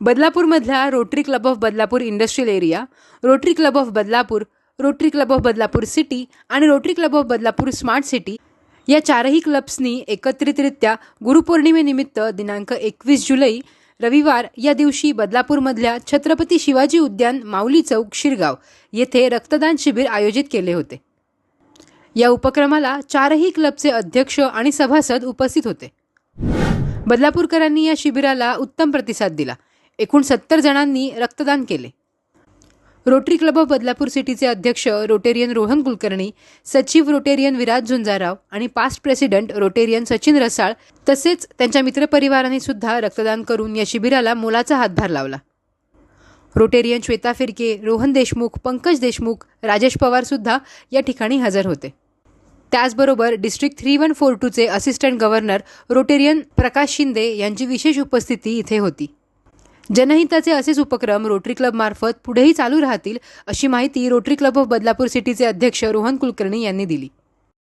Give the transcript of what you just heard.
बदलापूरमधल्या rotary club of Badlapur industrial area rotary club of Badlapur rotary club of Badlapur city आणि rotary club of Badlapur smart city या चारही क्लब्सनी एकत्रितरित्या गुरुपौर्णिमेनिमित्त दिनांक एकवीस जुलै रविवार या दिवशी बदलापूरमधल्या छत्रपती शिवाजी उद्यान माऊली चौक शिरगाव येथे रक्तदान शिबिर आयोजित केले होते. या उपक्रमाला चारही क्लबचे अध्यक्ष आणि सभासद उपस्थित होते. बदलापूरकरांनी या शिबिराला उत्तम प्रतिसाद दिला. एकूण सत्तर जणांनी रक्तदान केले. रोटरी क्लब ऑफ बदलापूर सिटीचे अध्यक्ष रोटेरियन रोहन कुलकर्णी सचिव रोटेरियन विराज झुंजाराव आणि past president rotarian Sachin Rasal तसेच त्यांच्या मित्रपरिवारांनी सुद्धा रक्तदान करून या शिबिराला मोलाचा हातभार लावला. रोटेरियन श्वेता फिरके रोहन देशमुख पंकज देशमुख राजेश पवार सुद्धा या ठिकाणी हजर होते. त्याचबरोबर district three one four टूचे assistant governor rotarian Prakash Shinde यांची विशेष उपस्थिती इथे होती. जनहिताचे असेच उपक्रम रोटरी क्लबमार्फत पुढेही चालू राहतील अशी माहिती रोटरी क्लब ऑफ बदलापूर सिटीचे अध्यक्ष रोहन कुलकर्णी यांनी दिली.